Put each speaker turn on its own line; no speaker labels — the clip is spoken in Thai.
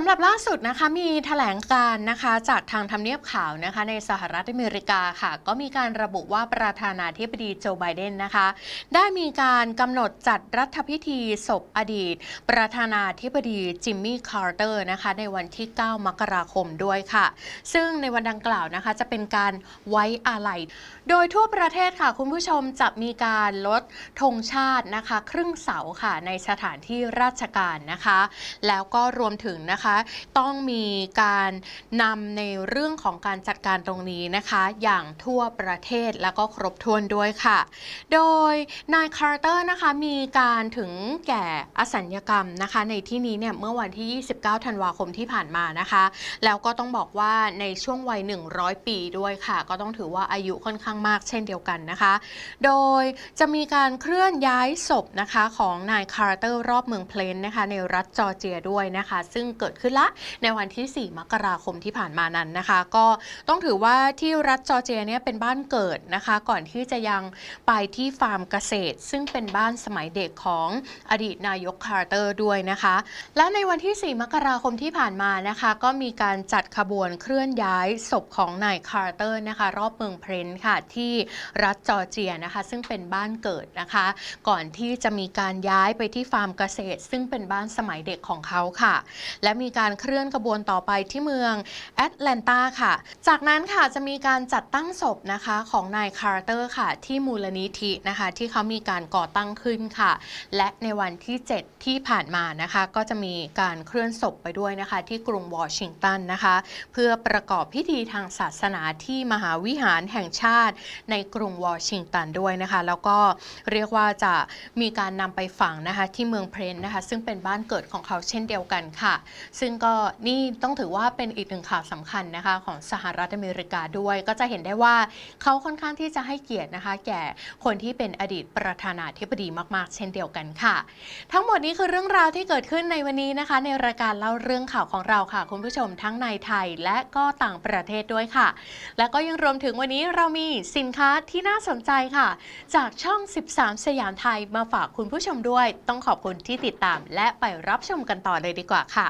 ำหรับล่าสุดนะคะมีแถลงการ์นะคะจากทางทำเนียบขาวนะคะในสหรัฐอเมริกาค่ะ ก็มีการระบุว่าประธานาธิบดีโจไบเดนนะคะ ได้มีการกำหนดจัดรัฐพิธีศพอดีต ประธานาธิบดีจิมมี่คาร์เตอร์นะคะในวันที่ 9 มกราคมด้วยค่ะ ซึ่งในวันดังกล่าวนะคะจะเป็นการไว้อาลัย โดยทั่วประเทศค่ะคุณผู้ชมจะมีการลดธงชาตินะคะ ครึ่งเสาค่ะในสถานที่ราชการนะคะ แล้วก็รวมถึงนะคะต้องมีการนำในเรื่องของการจัดการตรงนี้นะคะ อย่างทั่วประเทศแล้วก็ครบถ้วนด้วยค่ะ โดยนายคาร์เตอร์นะคะมีการถึงแก่อสัญญกรรมนะคะ ในที่นี้เนี่ยเมื่อวันที่ 29 ธันวาคมที่ผ่านมานะคะ แล้วก็ต้องบอกว่าในช่วงวัย 100 ปีด้วยค่ะ ก็ต้องถือว่าอายุค่อนข้างมากเช่นเดียวกันนะคะ โดยจะมีการเคลื่อนย้ายศพนะคะของนายคาร์เตอร์รอบเมืองเพลนนะคะในรัฐจอร์เจียด้วยนะคะ ซึ่งเกิดิดขึ้นละ ในวันที่ 4 มกราคมที่ผ่านมานั้นนะคะ ก็ต้องถือว่าที่รัฐจอร์เจียเนี่ยเป็นบ้านเกิดนะคะ ก่อนที่จะยังไปที่ฟาร์มเกษตร ซึ่งเป็นบ้านสมัยเด็กของอดีตนายกคาร์เตอร์ด้วยนะคะ และในวันที่ 4 มกราคมที่ผ่านมานะคะ ก็มีการจัดขบวนเคลื่อนย้ายศพของนายคาร์เตอร์นะคะ รอบเมืองเพรนค่ะที่รัฐจอร์เจียนะคะ ซึ่งเป็นบ้านเกิดนะคะ ก่อนที่จะมีการย้ายไปที่ฟาร์มเกษตร ซึ่งเป็นบ้านสมัยเด็กของเขาค่ะ และมีการเคลื่อนขบวนต่อไปที่เมืองแอตแลนตาค่ะ จากนั้นค่ะจะมีการจัดตั้งศพนะคะของนายคาร์เตอร์ค่ะที่มูลนิธินะคะ ที่เขามีการก่อตั้งขึ้นค่ะ และในวันที่ 7ที่ผ่านมานะคะก็จะมีการเคลื่อนศพไปด้วยนะคะที่กรุงวอชิงตันนะคะ เพื่อประกอบพิธีทางศาสนาที่มหาวิหารแห่งชาติในกรุงวอชิงตันด้วยนะคะ แล้วก็เรียกว่าจะมีการนำไปฝังนะคะที่เมืองเพรนนะคะ ซึ่งเป็นบ้านเกิดของเขาเช่นเดียวกันค่ะ ซึ่งก็นี่ต้องถือว่าเป็นอีกหนึ่งข่าวสำคัญนะคะของสหรัฐอเมริกาด้วย ก็จะเห็นได้ว่าเขาค่อนข้างที่จะให้เกียรตินะคะ แก่คนที่เป็นอดีตประธานาธิบดีมาก ๆ เช่นเดียวกันค่ะ ทั้งหมดดนี้คือเรื่องราวที่เกิดขึ้นในวันนี้นะคะ ในรายการเล่าเรื่องข่าวของเราค่ะ คุณผู้ชมทั้งในไทยและก็ต่างประเทศด้วยค่ะ และก็ยังรวมถึงวันนี้เรามีสินค้าที่น่าสนใจค่ะ จากช่อง 13 สยามไทยมาฝากคุณผู้ชมด้วย ต้องขอบคุณที่ติดตาม และไปรับชมกันต่อเลยดีกว่าค่ะ